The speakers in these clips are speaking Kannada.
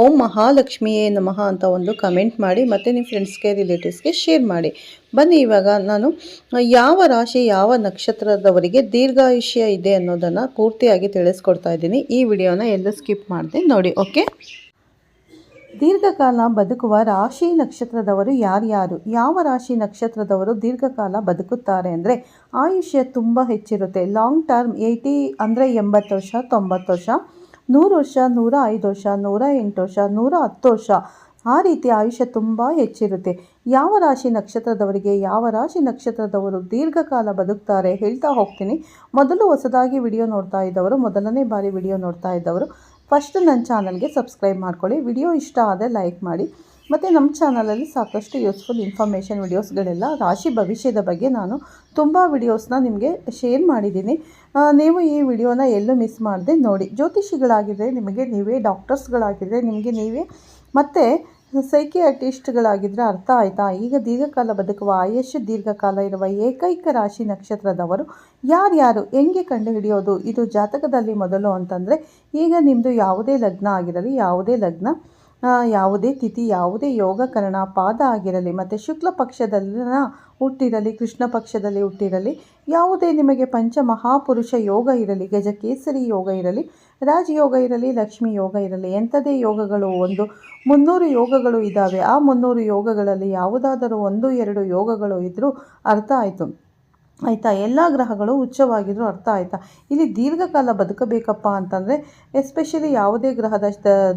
ಓಂ ಮಹಾಲಕ್ಷ್ಮಿಯೇ ನಮಃ ಅಂತ ಒಂದು ಕಮೆಂಟ್ ಮಾಡಿ, ಮತ್ತು ನಿಮ್ಮ ಫ್ರೆಂಡ್ಸ್ಗೆ ರಿಲೇಟಿವ್ಸ್ಗೆ ಶೇರ್ ಮಾಡಿ. ಬನ್ನಿ ಇವಾಗ ನಾನು, ಯಾವ ರಾಶಿ, ಯಾವ ನಕ್ಷತ್ರದವರಿಗೆ ದೀರ್ಘಾಯುಷ್ಯ ಇದೆ ಅನ್ನೋದನ್ನು ಪೂರ್ತಿಯಾಗಿ ತಿಳಿಸ್ಕೊಡ್ತಾ ಇದ್ದೀನಿ. ಈ ವಿಡಿಯೋನ ಎಲ್ಲೂ ಸ್ಕಿಪ್ ಮಾಡಿದೆ, ನೋಡಿ ಓಕೆ ದೀರ್ಘಕಾಲ ಬದುಕುವ ರಾಶಿ ನಕ್ಷತ್ರದವರು ಯಾರ್ಯಾರು? ಯಾವ ರಾಶಿ ನಕ್ಷತ್ರದವರು ದೀರ್ಘಕಾಲ ಬದುಕುತ್ತಾರೆ ಅಂದರೆ ಆಯುಷ್ಯ ತುಂಬ ಹೆಚ್ಚಿರುತ್ತೆ. ಲಾಂಗ್ ಟರ್ಮ್ ಏಯ್ಟಿ ಅಂದರೆ ಎಂಬತ್ತು ವರ್ಷ, ತೊಂಬತ್ತು ವರ್ಷ. ನೂರು ವರ್ಷ, ನೂರ ಐದು ವರ್ಷ, ನೂರ ಎಂಟು ವರ್ಷ, ನೂರ ಹತ್ತು ವರ್ಷ. ಆ ರೀತಿ ಆಯುಷ್ಯ ತುಂಬ ಹೆಚ್ಚಿರುತ್ತೆ. ಯಾವ ರಾಶಿ ನಕ್ಷತ್ರದವರಿಗೆ ಯಾವ ರಾಶಿ ನಕ್ಷತ್ರದವರು ದೀರ್ಘಕಾಲ ಬದುಕ್ತಾರೆ ಹೇಳ್ತಾ ಹೋಗ್ತೀನಿ. ಮೊದಲು ಹೊಸದಾಗಿ ವಿಡಿಯೋ ನೋಡ್ತಾ ಇದ್ದವರು, ಮೊದಲನೇ ಬಾರಿ ವಿಡಿಯೋ ನೋಡ್ತಾ ಇದ್ದವರು ಫಸ್ಟ್ ನನ್ನ ಚಾನಲ್ಗೆ ಸಬ್ಸ್ಕ್ರೈಬ್ ಮಾಡ್ಕೊಳ್ಳಿ. ವಿಡಿಯೋ ಇಷ್ಟ ಆದರೆ ಲೈಕ್ ಮಾಡಿ. ಮತ್ತು ನಮ್ಮ ಚಾನಲಲ್ಲಿ ಸಾಕಷ್ಟು ಯೂಸ್ಫುಲ್ ಇನ್ಫಾರ್ಮೇಷನ್ ವಿಡಿಯೋಸ್ಗಳೆಲ್ಲ ರಾಶಿ ಭವಿಷ್ಯದ ಬಗ್ಗೆ ನಾನು ತುಂಬ ವಿಡಿಯೋಸ್ನ ನಿಮಗೆ ಶೇರ್ ಮಾಡಿದ್ದೀನಿ. ನೀವು ಈ ವಿಡಿಯೋನ ಎಲ್ಲೂ ಮಿಸ್ ಮಾಡದೆ ನೋಡಿ. ಜ್ಯೋತಿಷಿಗಳಾಗಿದ್ದರೆ ನಿಮಗೆ ನೀವೇ ಡಾಕ್ಟರ್ಸ್ಗಳಾಗಿದ್ದರೆ ನಿಮಗೆ ನೀವೇ ಮತ್ತು ಸೈಕಿಯಾಟಿಸ್ಟ್ಗಳಾಗಿದ್ದರೆ ಅರ್ಥ ಆಯಿತಾ? ಈಗ ದೀರ್ಘಕಾಲ ಬದುಕುವ ಆಯುಷ್ಯ ದೀರ್ಘಕಾಲ ಇರುವ ಏಕೈಕ ರಾಶಿ ನಕ್ಷತ್ರದವರು ಯಾರ್ಯಾರು? ಹೆಂಗೆ ಕಂಡುಹಿಡಿಯೋದು? ಇದು ಜಾತಕದಲ್ಲಿ ಮೊದಲು ಅಂತಂದರೆ ಈಗ ನಿಮ್ಮದು ಯಾವುದೇ ಲಗ್ನ ಆಗಿರಲಿ, ಯಾವುದೇ ಲಗ್ನ ಯಾವುದೇ ತಿಥಿ, ಯಾವುದೇ ಯೋಗಕರಣ ಪಾದ ಆಗಿರಲಿ, ಮತ್ತು ಶುಕ್ಲ ಪಕ್ಷದಲ್ಲಿನ ಹುಟ್ಟಿರಲಿ, ಕೃಷ್ಣ ಪಕ್ಷದಲ್ಲಿ ಹುಟ್ಟಿರಲಿ, ಯಾವುದೇ ನಿಮಗೆ ಪಂಚಮಹಾಪುರುಷ ಯೋಗ ಇರಲಿ ಗಜಕೇಸರಿ ಯೋಗ ಇರಲಿ, ರಾಜಯೋಗ ಇರಲಿ, ಲಕ್ಷ್ಮಿ ಯೋಗ ಇರಲಿ, ಎಂಥದೇ ಯೋಗಗಳು ಒಂದು, ಮುನ್ನೂರು ಯೋಗಗಳು ಇದ್ದಾವೆ. ಆ ಮುನ್ನೂರು ಯೋಗಗಳಲ್ಲಿ ಯಾವುದಾದರೂ ಒಂದು, ಎರಡು ಯೋಗಗಳು ಇದ್ದರೂ ಅರ್ಥ ಆಯಿತು. ಆಯಿತಾ? ಎಲ್ಲ ಗ್ರಹಗಳು ಉಚ್ಚವಾಗಿದ್ದರೂ ಅರ್ಥ ಆಯಿತಾ? ಇಲ್ಲಿ ದೀರ್ಘಕಾಲ ಬದುಕಬೇಕಪ್ಪ ಅಂತಂದರೆ ಎಸ್ಪೆಷಲಿ ಯಾವುದೇ ಗ್ರಹದ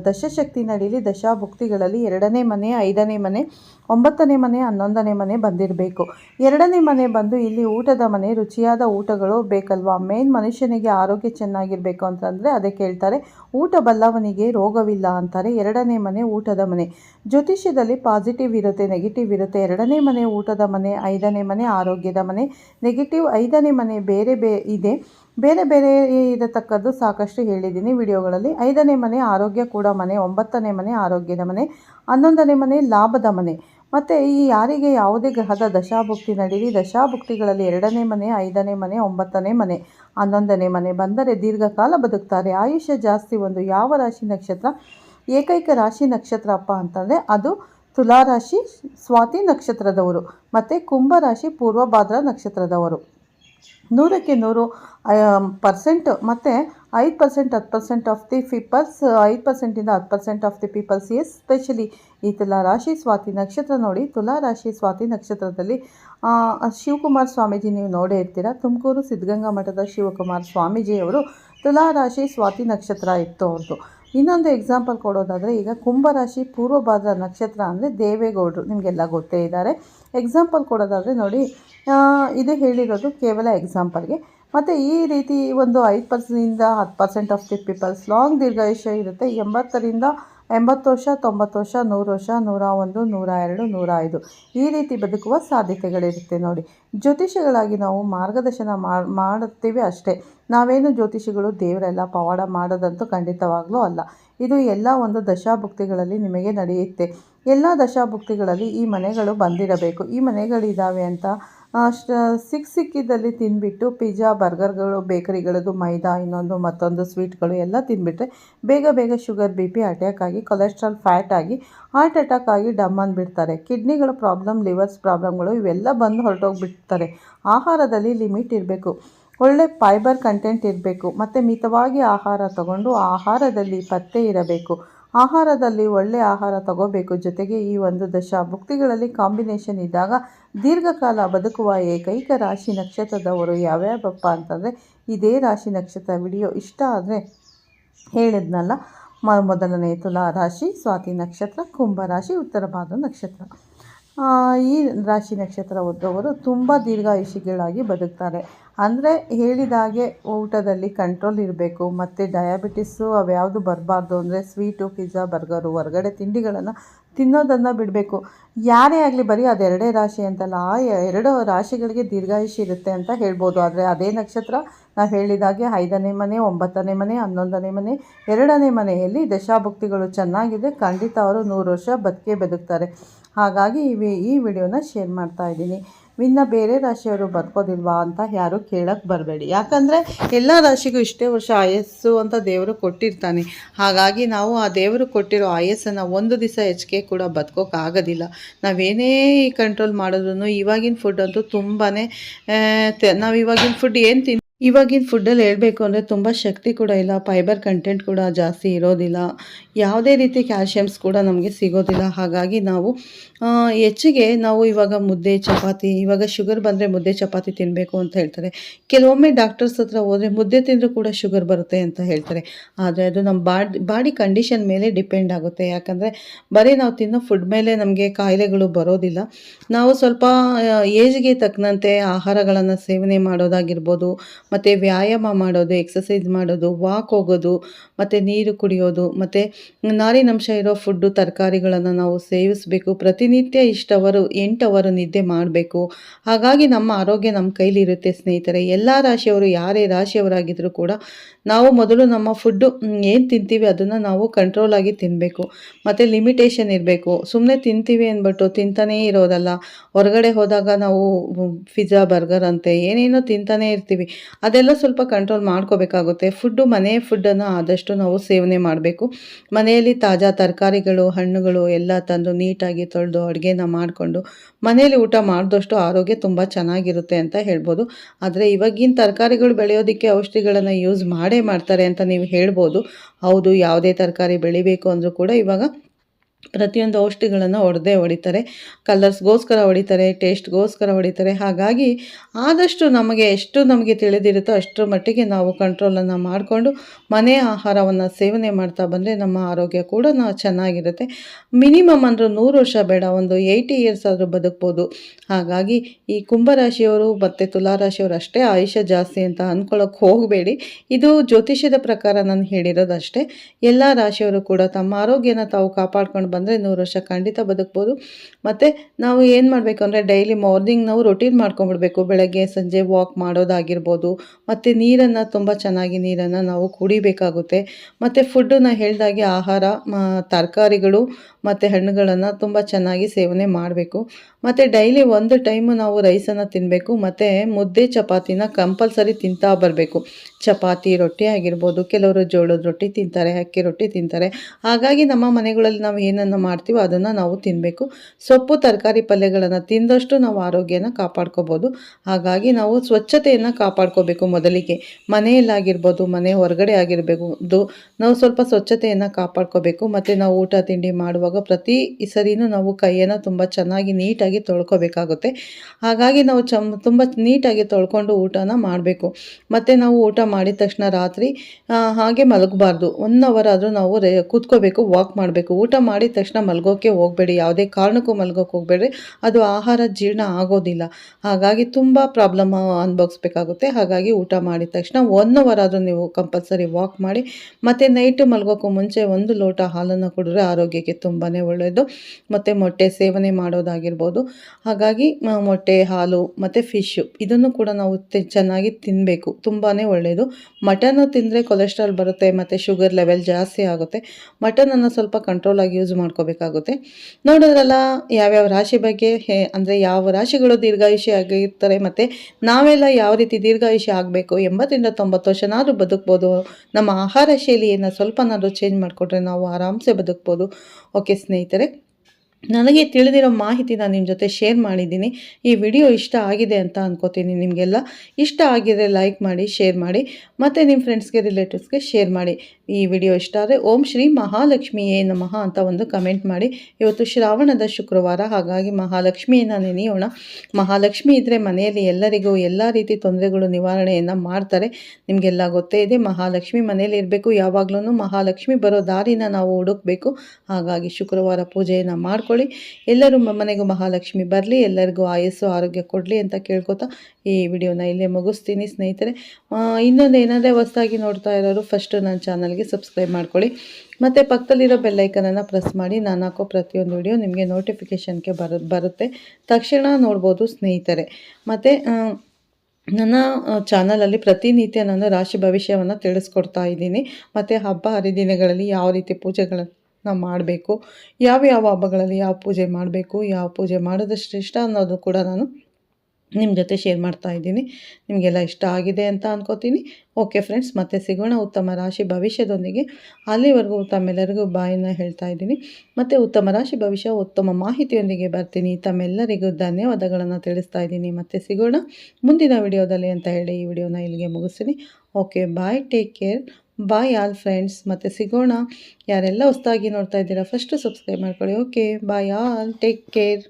ದಶಶಕ್ತಿ ನಡೀಲಿ, ದಶಾಭುಕ್ತಿಗಳಲ್ಲಿ ಎರಡನೇ ಮನೆ, ಐದನೇ ಮನೆ, ಒಂಬತ್ತನೇ ಮನೆ, ಹನ್ನೊಂದನೇ ಮನೆ ಬಂದಿರಬೇಕು. ಎರಡನೇ ಮನೆ ಬಂದು ಇಲ್ಲಿ ಊಟದ ಮನೆ, ರುಚಿಯಾದ ಊಟಗಳು ಬೇಕಲ್ವಾ? ಮೇನ್ ಮನುಷ್ಯನಿಗೆ ಆರೋಗ್ಯ ಚೆನ್ನಾಗಿರಬೇಕು ಅಂತಂದರೆ ಅದಕ್ಕೆ ಹೇಳ್ತಾರೆ ಊಟ ಬಲ್ಲವನಿಗೆ ರೋಗವಿಲ್ಲ ಅಂತಾರೆ. ಎರಡನೇ ಮನೆ ಊಟದ ಮನೆ. ಜ್ಯೋತಿಷ್ಯದಲ್ಲಿ ಪಾಸಿಟಿವ್ ಇರುತ್ತೆ ನೆಗೆಟಿವ್ ಇರುತ್ತೆ. ಎರಡನೇ ಮನೆ ಊಟದ ಮನೆ, ಐದನೇ ಮನೆ ಆರೋಗ್ಯದ ಮನೆ ನೆಗೆಟಿವ್ ಐದನೇ ಮನೆ ಬೇರೆ ಬೇ ಇದೆ. ಬೇರೆ ಬೇರೆ ಇರತಕ್ಕದ್ದು ಸಾಕಷ್ಟು ಹೇಳಿದ್ದೀನಿ ವಿಡಿಯೋಗಳಲ್ಲಿ. ಐದನೇ ಮನೆ ಆರೋಗ್ಯ ಕೂಡ ಮನೆ, ಒಂಬತ್ತನೇ ಮನೆ ಆರೋಗ್ಯದ ಮನೆ, ಹನ್ನೊಂದನೇ ಮನೆ ಲಾಭದ ಮನೆ. ಮತ್ತು ಈ ಯಾರಿಗೆ ಯಾವುದೇ ಗ್ರಹದ ದಶಾಭುಕ್ತಿ ನಡೀಲಿ ದಶಾಭುಕ್ತಿಗಳಲ್ಲಿ ಎರಡನೇ ಮನೆ, ಐದನೇ ಮನೆ, ಒಂಬತ್ತನೇ ಮನೆ, ಹನ್ನೊಂದನೇ ಮನೆ ಬಂದರೆ ದೀರ್ಘಕಾಲ ಬದುಕ್ತಾರೆ. ಆಯುಷ್ಯ ಜಾಸ್ತಿ ಒಂದು ಯಾವ ರಾಶಿ ನಕ್ಷತ್ರ? ಏಕೈಕ ರಾಶಿ ನಕ್ಷತ್ರಪ್ಪ ಅಂತಂದರೆ ಅದು ತುಲಾರಾಶಿ ಸ್ವಾತಿ ನಕ್ಷತ್ರದವರು ಮತ್ತು ಕುಂಭರಾಶಿ ಪೂರ್ವಭಾದ್ರ ನಕ್ಷತ್ರದವರು. ನೂರಕ್ಕೆ ನೂರು ಪರ್ಸೆಂಟ್ ಮತ್ತು ಐದು ಪರ್ಸೆಂಟ್ ಹತ್ತು ಪರ್ಸೆಂಟ್ ಆಫ್ ದಿ ಪೀಪಲ್ಸ್ ಐದು ಪರ್ಸೆಂಟಿಂದ ಹತ್ತು percent of the peoples especially ಈ ತುಲಾ ರಾಶಿ ಸ್ವಾತಿ ನಕ್ಷತ್ರ ನೋಡಿ ತುಲಾ ರಾಶಿ ಸ್ವಾತಿ ನಕ್ಷತ್ರದಲ್ಲಿ ಶಿವಕುಮಾರ್ ಸ್ವಾಮೀಜಿ ನೀವು ನೋಡೇ ಇರ್ತೀರ. ತುಮಕೂರು ಸಿದ್ಧಗಂಗಾ ಮಠದ ಶಿವಕುಮಾರ್ ಸ್ವಾಮೀಜಿಯವರು ತುಲಾ ರಾಶಿ ಸ್ವಾತಿ ನಕ್ಷತ್ರ ಇತ್ತು ಅವ್ರದ್ದು. ಇನ್ನೊಂದು ಎಕ್ಸಾಂಪಲ್ ಕೊಡೋದಾದರೆ ಈಗ ಕುಂಭರಾಶಿ ಪೂರ್ವಭಾದ್ರ ನಕ್ಷತ್ರ ಅಂದರೆ ದೇವೇಗೌಡರು, ನಿಮಗೆಲ್ಲ ಗೊತ್ತೇ ಇದ್ದಾರೆ ಎಕ್ಸಾಂಪಲ್ ಕೊಡೋದಾದರೆ ನೋಡಿ ಇದು ಹೇಳಿರೋದು ಕೇವಲ ಎಕ್ಸಾಂಪಲ್ಗೆ ಮತ್ತು ಈ ರೀತಿ ಒಂದು ಐದು ಪರ್ಸೆಂಟಿಂದ ಹತ್ತು percent of the peoples long ದೀರ್ಘಾಯುಷ್ಯ ಇರುತ್ತೆ. ಎಂಬತ್ತರಿಂದ ಎಂಬತ್ತು ವರ್ಷ, ತೊಂಬತ್ತು ವರ್ಷ, ನೂರು ವರ್ಷ, ನೂರ ಒಂದು, ನೂರ ಎರಡು, ನೂರ ಐದು. ಈ ರೀತಿ ಬದುಕುವ ಸಾಧ್ಯತೆಗಳಿರುತ್ತೆ ನೋಡಿ. ಜ್ಯೋತಿಷಿಗಳಾಗಿ ನಾವು ಮಾರ್ಗದರ್ಶನ ಮಾಡುತ್ತೇವೆ ಅಷ್ಟೇ. ನಾವೇನು ಜ್ಯೋತಿಷಿಗಳು ದೇವರೆಲ್ಲ ಪವಾಡ ಮಾಡೋದಂತೂ ಖಂಡಿತವಾಗ್ಲೂ ಅಲ್ಲ. ಇದು ಎಲ್ಲ ಒಂದು ದಶಾಭುಕ್ತಿಗಳಲ್ಲಿ ನಿಮಗೆ ನಡೆಯುತ್ತೆ. ಎಲ್ಲ ದಶಾಭುಕ್ತಿಗಳಲ್ಲಿ ಈ ಮನೆಗಳು ಬಂದಿರಬೇಕು. ಈ ಮನೆಗಳಿದ್ದಾವೆ ಅಂತ ಆ, ಶ- ಸಿಕ್ ಸಿಕ್ಕಿದ್ದಲ್ಲಿ ತಿಂದ್ಬಿಟ್ಟು ಪಿಜ್ಜಾ ಬರ್ಗರ್ಗಳು ಬೇಕರಿಗಳದ್ದು ಮೈದಾ ಇನ್ನೊಂದು ಮತ್ತೊಂದು ಸ್ವೀಟ್ಗಳು ಎಲ್ಲ ತಿಂದುಬಿಟ್ರೆ ಬೇಗ ಬೇಗ ಶುಗರ್ ಬಿ ಪಿ ಅಟ್ಯಾಕ್ ಆಗಿ ಕೊಲೆಸ್ಟ್ರಾಲ್ ಫ್ಯಾಟ್ ಆಗಿ ಹಾರ್ಟ್ ಅಟ್ಯಾಕ್ ಆಗಿ ಡಮ್ ಅಂದ್ಬಿಡ್ತಾರೆ. ಕಿಡ್ನಿಗಳ ಪ್ರಾಬ್ಲಮ್ ಲಿವರ್ಸ್ ಪ್ರಾಬ್ಲಮ್ಗಳು ಇವೆಲ್ಲ ಬಂದು ಹೊರಟೋಗ್ಬಿಡ್ತಾರೆ. ಆಹಾರದಲ್ಲಿ ಲಿಮಿಟ್ ಇರಬೇಕು. ಒಳ್ಳೆ ಫೈಬರ್ ಕಂಟೆಂಟ್ ಇರಬೇಕು. ಮತ್ತು ಮಿತವಾಗಿ ಆಹಾರ ತಗೊಂಡು ಆಹಾರದಲ್ಲಿ ಪತ್ತೆ ಇರಬೇಕು. ಆಹಾರದಲ್ಲಿ ಒಳ್ಳೆ ಆಹಾರ ತಗೋಬೇಕು. ಜೊತೆಗೆ ಈ ಒಂದು ದಶ ಭುಕ್ತಿಗಳಲ್ಲಿ ಕಾಂಬಿನೇಷನ್ ಇದ್ದಾಗ ದೀರ್ಘಕಾಲ ಬದುಕುವ ಏಕೈಕ ರಾಶಿ ನಕ್ಷತ್ರದವರು ಯಾವ್ಯಾವಪ್ಪ ಅಂತಂದರೆ, ಇದೇ ರಾಶಿ ನಕ್ಷತ್ರ ವಿಡಿಯೋ ಇಷ್ಟ ಆದರೆ ಹೇಳಿದ್ನಲ್ಲ ಮೊದಲನೇ ತುಲಾ ರಾಶಿ, ಸ್ವಾತಿ ನಕ್ಷತ್ರ, ಕುಂಭ ರಾಶಿ, ಉತ್ತರ ಭಾರತ ನಕ್ಷತ್ರ. ಈ ರಾಶಿ ನಕ್ಷತ್ರ ಹೊತ್ತವರು ತುಂಬ ದೀರ್ಘಾಯುಷಿಗಳಾಗಿ ಬದುಕ್ತಾರೆ. ಅಂದರೆ ಹೇಳಿದಾಗೆ ಊಟದಲ್ಲಿ ಕಂಟ್ರೋಲ್ ಇರಬೇಕು, ಮತ್ತು ಡಯಾಬಿಟಿಸ್ಸು ಅವ್ಯಾವುದು ಬರಬಾರ್ದು ಅಂದರೆ ಸ್ವೀಟು ಪಿಜ್ಜಾ ಬರ್ಗರು ಹೊರಗಡೆ ತಿಂಡಿಗಳನ್ನು ತಿನ್ನೋದನ್ನು ಬಿಡಬೇಕು. ಯಾರೇ ಆಗಲಿ ಬರೀ ಅದೆರಡೇ ರಾಶಿ ಅಂತಲ್ಲ, ಆ ಎರಡು ರಾಶಿಗಳಿಗೆ ದೀರ್ಘಾಯುಷಿ ಇರುತ್ತೆ ಅಂತ ಹೇಳ್ಬೋದು. ಆದರೆ ಅದೇ ನಕ್ಷತ್ರ ನಾವು ಹೇಳಿದಾಗೆ ಐದನೇ ಮನೆ, ಒಂಬತ್ತನೇ ಮನೆ, ಹನ್ನೊಂದನೇ ಮನೆ, ಎರಡನೇ ಮನೆಯಲ್ಲಿ ದಶಾಭುಕ್ತಿಗಳು ಚೆನ್ನಾಗಿದೆ. ಖಂಡಿತ ಅವರು ನೂರು ವರ್ಷ ಬದುಕೇ ಬದುಕ್ತಾರೆ. ಹಾಗಾಗಿ ಈ ವಿಡಿಯೋನ ಶೇರ್ ಮಾಡ್ತಾ ಇದ್ದೀನಿ. ಇನ್ನು ಬೇರೆ ರಾಶಿಯವರು ಬದುಕೋದಿಲ್ವಾ ಅಂತ ಯಾರು ಕೇಳಕ್ಕೆ ಬರಬೇಡಿ. ಯಾಕಂದರೆ ಎಲ್ಲ ರಾಶಿಗೂ ಇಷ್ಟೇ ವರ್ಷ ಆಯಸ್ಸು ಅಂತ ದೇವರು ಕೊಟ್ಟಿರ್ತಾನೆ. ಹಾಗಾಗಿ ನಾವು ಆ ದೇವರು ಕೊಟ್ಟಿರೋ ಆಯಸ್ಸನ್ನು ಒಂದು ದಿವಸ ಹೆಚ್ಚಿಗೆ ಕೂಡ ಬದುಕೋಕ್ಕಾಗೋದಿಲ್ಲ ನಾವೇನೇ ಕಂಟ್ರೋಲ್ ಮಾಡಿದ್ರು ಇವಾಗಿನ ಫುಡ್ ಅಂತೂ ತುಂಬಾ ನಾವು ಇವಾಗಿನ ಫುಡ್ ಏನು ತಿನ್ ಇವಾಗಿನ ಫುಡ್ಡಲ್ಲಿ ಹೇಳಬೇಕು ಅಂದರೆ ತುಂಬ ಶಕ್ತಿ ಕೂಡ ಇಲ್ಲ ಫೈಬರ್ ಕಂಟೆಂಟ್ ಕೂಡ ಜಾಸ್ತಿ ಇರೋದಿಲ್ಲ. ಯಾವುದೇ ರೀತಿ ಕ್ಯಾಲ್ಶಿಯಮ್ಸ್ ಕೂಡ ನಮಗೆ ಸಿಗೋದಿಲ್ಲ. ಹಾಗಾಗಿ ನಾವು ಹೆಚ್ಚಿಗೆ ನಾವು ಇವಾಗ ಮುದ್ದೆ, ಚಪಾತಿ, ಇವಾಗ ಶುಗರ್ ಬಂದರೆ ಮುದ್ದೆ, ಚಪಾತಿ ತಿನ್ನಬೇಕು ಅಂತ ಹೇಳ್ತಾರೆ. ಕೆಲವೊಮ್ಮೆ ಡಾಕ್ಟರ್ಸ್ ಹತ್ರ ಹೋದರೆ ಮುದ್ದೆ ತಿಂದರೂ ಕೂಡ ಶುಗರ್ ಬರುತ್ತೆ ಅಂತ ಹೇಳ್ತಾರೆ. ಆದರೆ ಅದು ನಮ್ಮ ಬಾಡಿ ಬಾಡಿ ಕಂಡೀಷನ್ ಮೇಲೆ ಡಿಪೆಂಡ್ ಆಗುತ್ತೆ. ಯಾಕಂದರೆ ಬರೀ ನಾವು ತಿನ್ನೋ ಫುಡ್ ಮೇಲೆ ನಮಗೆ ಕಾಯಿಲೆಗಳು ಬರೋದಿಲ್ಲ. ನಾವು ಸ್ವಲ್ಪ ಏಜ್ಗೆ ತಕ್ಕಂತೆ ಆಹಾರಗಳನ್ನು ಸೇವನೆ ಮಾಡೋದಾಗಿರ್ಬೋದು ಮತ್ತು ವ್ಯಾಯಾಮ ಮಾಡೋದು ಎಕ್ಸಸೈಸ್ ಮಾಡೋದು ವಾಕ್ ಹೋಗೋದು, ಮತ್ತು ನೀರು ಕುಡಿಯೋದು, ಮತ್ತು ನಾರಿನಂಶ ಇರೋ ಫುಡ್ಡು ತರಕಾರಿಗಳನ್ನು ನಾವು ಸೇವಿಸಬೇಕು. ಪ್ರತಿನಿತ್ಯ ಇಷ್ಟು ಅವರು, ಎಂಟು ನಿದ್ದೆ ಮಾಡಬೇಕು. ಹಾಗಾಗಿ ನಮ್ಮ ಆರೋಗ್ಯ ನಮ್ಮ ಕೈಲಿರುತ್ತೆ ಸ್ನೇಹಿತರೆ. ಎಲ್ಲ ರಾಶಿಯವರು, ಯಾರೇ ರಾಶಿಯವರಾಗಿದ್ದರೂ ಕೂಡ ನಾವು ಮೊದಲು ನಮ್ಮ ಫುಡ್ಡು ಏನು ತಿಂತೀವಿ ಅದನ್ನು ನಾವು ಕಂಟ್ರೋಲಾಗಿ ತಿನ್ನಬೇಕು ಮತ್ತು ಲಿಮಿಟೇಷನ್ ಇರಬೇಕು. ಸುಮ್ಮನೆ ತಿಂತೀವಿ ಅಂದ್ಬಿಟ್ಟು ತಿಂತಾನೇ ಇರೋದಲ್ಲ. ಹೊರಗಡೆ ಹೋದಾಗ ನಾವು ಪಿಜ್ಜಾ ಬರ್ಗರ್ ಅಂತೆ ಏನೇನೋ ತಿಂತಾನೇ ಇರ್ತೀವಿ. ಅದೆಲ್ಲ ಸ್ವಲ್ಪ ಕಂಟ್ರೋಲ್ ಮಾಡ್ಕೋಬೇಕಾಗುತ್ತೆ. ಫುಡ್ಡು ಮನೆ ಫುಡ್ಡನ್ನು ಆದಷ್ಟು ನಾವು ಸೇವನೆ ಮಾಡಬೇಕು. ಮನೆಯಲ್ಲಿ ತಾಜಾ ತರಕಾರಿಗಳು, ಹಣ್ಣುಗಳು ಎಲ್ಲ ತಂದು ನೀಟಾಗಿ ತೊಳೆದು ಅಡುಗೆನ ಮಾಡಿಕೊಂಡು ಮನೆಯಲ್ಲಿ ಊಟ ಮಾಡಿದಷ್ಟು ಆರೋಗ್ಯ ತುಂಬ ಚೆನ್ನಾಗಿರುತ್ತೆ ಅಂತ ಹೇಳ್ಬೋದು. ಆದರೆ ಇವಾಗಿನ ತರಕಾರಿಗಳು ಬೆಳೆಯೋದಕ್ಕೆ ಔಷಧಿಗಳನ್ನು ಯೂಸ್ ಮಾಡೇ ಮಾಡ್ತಾರೆ ಅಂತ ನೀವು ಹೇಳ್ಬೋದು. ಹೌದು, ಯಾವುದೇ ತರಕಾರಿ ಬೆಳಿಬೇಕು ಅಂದರೂ ಕೂಡ ಇವಾಗ ಪ್ರತಿಯೊಂದು ಔಷಧಿಗಳನ್ನು ಹೊಡೆದೇ ಹೊಡಿತಾರೆ ಕಲರ್ಸ್ಗೋಸ್ಕರ ಹೊಡಿತಾರೆ ಟೇಸ್ಟ್ಗೋಸ್ಕರ ಹೊಡಿತಾರೆ. ಹಾಗಾಗಿ ಆದಷ್ಟು ನಮಗೆ ಎಷ್ಟು ನಮಗೆ ತಿಳಿದಿರುತ್ತೋ ಅಷ್ಟರ ಮಟ್ಟಿಗೆ ನಾವು ಕಂಟ್ರೋಲನ್ನು ಮಾಡಿಕೊಂಡು ಮನೆ ಆಹಾರವನ್ನು ಸೇವನೆ ಮಾಡ್ತಾ ಬಂದರೆ ನಮ್ಮ ಆರೋಗ್ಯ ಕೂಡ ನಾವು ಚೆನ್ನಾಗಿರುತ್ತೆ. ಮಿನಿಮಮ್ ಅಂದರೂ ನೂರು ವರ್ಷ ಬೇಡ, ಒಂದು ಏಯ್ಟಿ ಇಯರ್ಸ್ ಆದರೂ ಬದುಕ್ಬೋದು. ಹಾಗಾಗಿ ಈ ಕುಂಭರಾಶಿಯವರು ಮತ್ತು ತುಲಾರಾಶಿಯವರು ಅಷ್ಟೇ ಆಯುಷ್ಯ ಜಾಸ್ತಿ ಅಂತ ಅಂದ್ಕೊಳ್ಳೋಕೆ ಹೋಗಬೇಡಿ. ಇದು ಜ್ಯೋತಿಷ್ಯದ ಪ್ರಕಾರ ನಾನು ಹೇಳಿರೋದಷ್ಟೇ. ಎಲ್ಲ ರಾಶಿಯವರು ಕೂಡ ತಮ್ಮ ಆರೋಗ್ಯನ ತಾವು ಕಾಪಾಡ್ಕೊಂಡು ಬಂದರೆ ನೂರು ವರ್ಷ ಖಂಡಿತ ಬದುಕ್ಬೋದು. ಮತ್ತು ನಾವು ಏನು ಮಾಡಬೇಕು ಅಂದರೆ ಡೈಲಿ ಮಾರ್ನಿಂಗ್ ನಾವು ರೊಟೀನ್ ಮಾಡ್ಕೊಂಡ್ಬಿಡ್ಬೇಕು. ಬೆಳಗ್ಗೆ, ಸಂಜೆ ವಾಕ್ ಮಾಡೋದಾಗಿರ್ಬೋದು. ಮತ್ತು ನೀರನ್ನು ತುಂಬ ಚೆನ್ನಾಗಿ ನೀರನ್ನು ನಾವು ಕುಡಿಬೇಕಾಗುತ್ತೆ. ಮತ್ತು ಫುಡ್ಡನ್ನ ಹೇಳ್ದಾಗೆ ಆಹಾರ ತರಕಾರಿಗಳು, ಮತ್ತು ಹಣ್ಣುಗಳನ್ನು ತುಂಬ ಚೆನ್ನಾಗಿ ಸೇವನೆ ಮಾಡಬೇಕು. ಮತ್ತು ಡೈಲಿ ಒಂದು ಟೈಮು ನಾವು ರೈಸನ್ನು ತಿನ್ನಬೇಕು ಮತ್ತು ಮುದ್ದೆ ಚಪಾತಿನ ಕಂಪಲ್ಸರಿ ತಿಂತಾ ಬರಬೇಕು. ಚಪಾತಿ, ರೊಟ್ಟಿ ಆಗಿರ್ಬೋದು, ಕೆಲವರು ಜೋಳದ ರೊಟ್ಟಿ ತಿಂತಾರೆ, ಅಕ್ಕಿ ರೊಟ್ಟಿ ತಿಂತಾರೆ. ಹಾಗಾಗಿ ನಮ್ಮ ಮನೆಗಳಲ್ಲಿ ನಾವು ಏನನ್ನು ಮಾಡ್ತೀವೋ ಅದನ್ನು ನಾವು ತಿನ್ನಬೇಕು ಸೊಪ್ಪು, ತರಕಾರಿ ಪಲ್ಯಗಳನ್ನು ತಿಂದಷ್ಟು ನಾವು ಆರೋಗ್ಯನ ಕಾಪಾಡ್ಕೋಬೋದು. ಹಾಗಾಗಿ ನಾವು ಸ್ವಚ್ಛತೆಯನ್ನು ಕಾಪಾಡ್ಕೋಬೇಕು ಮೊದಲಿಗೆ. ಮನೆಯಲ್ಲಾಗಿರ್ಬೋದು, ಮನೆ ಹೊರಗಡೆ ಆಗಿರಬೇಕು ನಾವು ಸ್ವಲ್ಪ ಸ್ವಚ್ಛತೆಯನ್ನು ಕಾಪಾಡ್ಕೋಬೇಕು. ಮತ್ತು ನಾವು ಊಟ, ತಿಂಡಿ ಮಾಡುವಾಗ ಪ್ರತಿ ಸರಿನೂ ನಾವು ಕೈಯನ್ನು ತುಂಬ ಚೆನ್ನಾಗಿ ನೀಟಾಗಿ ತೊಳ್ಕೊಬೇಕಾಗುತ್ತೆ. ಹಾಗಾಗಿ ನಾವು ಚಮ್ ತುಂಬ ನೀಟಾಗಿ ತೊಳ್ಕೊಂಡು ಊಟನ ಮಾಡಬೇಕು. ಮತ್ತು ನಾವು ಊಟ ಮಾಡಿದ ತಕ್ಷಣ ರಾತ್ರಿ ಹಾಗೆ ಮಲಗಬಾರ್ದು. ಒನ್ ಅವರ್ ಆದರೂ ನಾವು ಕೂತ್ಕೋಬೇಕು, ವಾಕ್ ಮಾಡಬೇಕು. ಊಟ ಮಾಡಿದ ತಕ್ಷಣ ಮಲಗೋಕ್ಕೆ ಹೋಗಬೇಡಿ. ಯಾವುದೇ ಕಾರಣಕ್ಕೂ ಮಲಗೋಕೆ ಹೋಗಬೇಡ್ರಿ. ಅದು ಆಹಾರ ಜೀರ್ಣ ಆಗೋದಿಲ್ಲ. ಹಾಗಾಗಿ ತುಂಬ ಪ್ರಾಬ್ಲಮ್ ಅನುಭವಿಸ್ಬೇಕಾಗುತ್ತೆ. ಹಾಗಾಗಿ ಊಟ ಮಾಡಿದ ತಕ್ಷಣ ಒನ್ ಅವರ್ ಆದರೂ ನೀವು ಕಂಪಲ್ಸರಿ ವಾಕ್ ಮಾಡಿ. ಮತ್ತು ನೈಟು ಮಲಗೋಕ್ಕೂ ಮುಂಚೆ ಒಂದು ಲೋಟ ಹಾಲನ್ನು ಕುಡಿದ್ರೆ ಆರೋಗ್ಯಕ್ಕೆ ತುಂಬಾ ಒಳ್ಳೆಯದು ಮತ್ತು ಮೊಟ್ಟೆ ಸೇವನೆ ಮಾಡೋದಾಗಿರ್ಬೋದು ಹಾಗಾಗಿ ಮೊಟ್ಟೆ, ಹಾಲು, ಮತ್ತು ಫಿಶ್ಶು ಇದನ್ನು ಕೂಡ ನಾವು ಚೆನ್ನಾಗಿ ತಿನ್ನಬೇಕು ತುಂಬಾ ಒಳ್ಳೆಯದು ಮಟನ್ನು ತಿಂದರೆ ಕೊಲೆಸ್ಟ್ರಾಲ್ ಬರುತ್ತೆ, ಮತ್ತು ಶುಗರ್ ಲೆವೆಲ್ ಜಾಸ್ತಿ ಆಗುತ್ತೆ. ಮಟನನ್ನು ಸ್ವಲ್ಪ ಕಂಟ್ರೋಲಾಗಿ ಯೂಸ್ ಮಾಡ್ಕೋಬೇಕಾಗುತ್ತೆ. ನೋಡೋದ್ರಲ್ಲ, ಯಾವ್ಯಾವ ರಾಶಿ ಬಗ್ಗೆ, ಹೇ, ಅಂದರೆ ಯಾವ ರಾಶಿಗಳು ದೀರ್ಘಾಯುಷಿ ಆಗಿರ್ತಾರೆ, ಮತ್ತು ನಾವೆಲ್ಲ ಯಾವ ರೀತಿ ದೀರ್ಘಾಯುಷಿ ಆಗಬೇಕು ಎಂಬತ್ತರಿಂದ ತೊಂಬತ್ತು ವರ್ಷನಾದರೂ ಬದುಕ್ಬೋದು. ನಮ್ಮ ಆಹಾರ ಶೈಲಿಯನ್ನು ಸ್ವಲ್ಪನಾದರೂ ಚೇಂಜ್ ಮಾಡಿಕೊಟ್ರೆ ನಾವು ಆರಾಮ್ಸೆ ಬದುಕ್ಬೋದು. ಓಕೆ ಸ್ನೇಹಿತರೆ ನನಗೆ ತಿಳಿದಿರೋ ಮಾಹಿತಿ ನಾನು ನಿಮ್ಮ ಜೊತೆ ಶೇರ್ ಮಾಡಿದ್ದೀನಿ. ಈ ವಿಡಿಯೋ ಇಷ್ಟ ಆಗಿದೆ ಅಂತ ಅಂದ್ಕೋತೀನಿ ನಿಮಗೆಲ್ಲ. ಇಷ್ಟ ಆಗಿದ್ರೆ ಲೈಕ್ ಮಾಡಿ ಶೇರ್ ಮಾಡಿ, ಮತ್ತು ನಿಮ್ಮ ಫ್ರೆಂಡ್ಸ್ಗೆ ರಿಲೇಟಿವ್ಸ್ಗೆ ಶೇರ್ ಮಾಡಿ. ಈ ವಿಡಿಯೋ ಇಷ್ಟ ಆದರೆ ಓಂ ಶ್ರೀ ಮಹಾಲಕ್ಷ್ಮಿಯೇ ನಮಃ ಅಂತ ಒಂದು ಕಮೆಂಟ್ ಮಾಡಿ. ಇವತ್ತು ಶ್ರಾವಣದ ಶುಕ್ರವಾರ, ಹಾಗಾಗಿ ಮಹಾಲಕ್ಷ್ಮಿಯನ್ನು ನೆನೆಯೋಣ ಮಹಾಲಕ್ಷ್ಮಿ ಇದ್ದರೆ ಮನೆಯಲ್ಲಿ ಎಲ್ಲರಿಗೂ ಎಲ್ಲ ರೀತಿ ತೊಂದರೆಗಳು, ನಿವಾರಣೆಯನ್ನು ಮಾಡ್ತಾರೆ. ನಿಮಗೆಲ್ಲ ಗೊತ್ತೇ ಇದೆ, ಮಹಾಲಕ್ಷ್ಮಿ ಮನೆಯಲ್ಲಿ ಇರಬೇಕು. ಯಾವಾಗಲೂ ಮಹಾಲಕ್ಷ್ಮಿ ಬರೋ ದಾರಿನ ನಾವು ಹುಡುಕಬೇಕು. ಹಾಗಾಗಿ ಶುಕ್ರವಾರ ಪೂಜೆಯನ್ನು ಮಾಡ್ಕೊಳ್ಳಿ. ಮಾಡ್ಕೊಳ್ಳಿ ಎಲ್ಲರೂ ಮನೆಗೂ ಮಹಾಲಕ್ಷ್ಮಿ ಬರಲಿ, ಎಲ್ಲರಿಗೂ ಆಯಸ್ಸು, ಆರೋಗ್ಯ ಕೊಡಲಿ ಅಂತ ಕೇಳ್ಕೊತಾ ಈ ವಿಡಿಯೋನ ಇಲ್ಲೇ ಮುಗಿಸ್ತೀನಿ ಸ್ನೇಹಿತರೆ. ಇನ್ನೊಂದು ಏನಾದರೆ ಹೊಸದಾಗಿ ನೋಡ್ತಾ ಇರೋರು ಫಸ್ಟು ನನ್ನ ಚಾನಲ್ಗೆ ಸಬ್ಸ್ಕ್ರೈಬ್ ಮಾಡ್ಕೊಳ್ಳಿ. ಮತ್ತು ಪಕ್ಕದಲ್ಲಿರೋ ಬೆಲ್ಲೈಕನನ್ನು ಪ್ರೆಸ್ ಮಾಡಿ, ನಾನು ಹಾಕೋ ಪ್ರತಿಯೊಂದು ವಿಡಿಯೋ ನಿಮಗೆ ನೋಟಿಫಿಕೇಷನ್ಗೆ ಬರ ಬರುತ್ತೆ. ತಕ್ಷಣ ನೋಡ್ಬೋದು ಸ್ನೇಹಿತರೆ. ಮತ್ತು ನನ್ನ ಚಾನಲಲ್ಲಿ ಪ್ರತಿನಿತ್ಯ ನಾನು ರಾಶಿ ಭವಿಷ್ಯವನ್ನು ತಿಳಿಸ್ಕೊಡ್ತಾ ಇದ್ದೀನಿ. ಮತ್ತು ಹಬ್ಬ ಹರಿದಿನಗಳಲ್ಲಿ ಯಾವ ರೀತಿ ಪೂಜೆಗಳನ್ನು ಮಾಡಬೇಕು. ಯಾವ ಯಾವ ಹಬ್ಬಗಳಲ್ಲಿ ಯಾವ ಪೂಜೆ ಮಾಡಬೇಕು, ಯಾವ ಪೂಜೆ ಮಾಡೋದು ಶ್ರೇಷ್ಠ ಅನ್ನೋದು ಕೂಡ ನಾನು ನಿಮ್ಮ ಜೊತೆ ಶೇರ್ ಮಾಡ್ತಾ ಇದ್ದೀನಿ. ನಿಮಗೆಲ್ಲ ಇಷ್ಟ ಆಗಿದೆ ಅಂತ ಅನ್ಕೋತೀನಿ. ಓಕೆ ಫ್ರೆಂಡ್ಸ್ ಮತ್ತೆ ಸಿಗೋಣ ಉತ್ತಮ ರಾಶಿ ಭವಿಷ್ಯದೊಂದಿಗೆ. ಅಲ್ಲಿವರೆಗೂ ತಮ್ಮೆಲ್ಲರಿಗೂ ಬಾಯಿನ ಹೇಳ್ತಾ ಇದ್ದೀನಿ. ಮತ್ತು ಉತ್ತಮ ರಾಶಿ ಭವಿಷ್ಯ, ಉತ್ತಮ ಮಾಹಿತಿಯೊಂದಿಗೆ ಬರ್ತೀನಿ. ತಮ್ಮೆಲ್ಲರಿಗೂ ಧನ್ಯವಾದಗಳನ್ನು ತಿಳಿಸ್ತಾ ಇದ್ದೀನಿ. ಮತ್ತೆ ಸಿಗೋಣ ಮುಂದಿನ ವಿಡಿಯೋದಲ್ಲಿ ಅಂತ ಹೇಳಿ ಈ ವಿಡಿಯೋನ ಇಲ್ಲಿಗೆ ಮುಗಿಸ್ತೀನಿ. Okay bye take care bye all friends ಮತ್ತೆ ಸಿಗೋಣ. ಯಾರೆಲ್ಲ ಹೊಸ್ದಾಗಿ ನೋಡ್ತಾ ಇದ್ದೀರಾ ಫಸ್ಟು ಸಬ್ಸ್ಕ್ರೈಬ್ ಮಾಡ್ಕೊಳ್ಳಿ. Okay bye all take care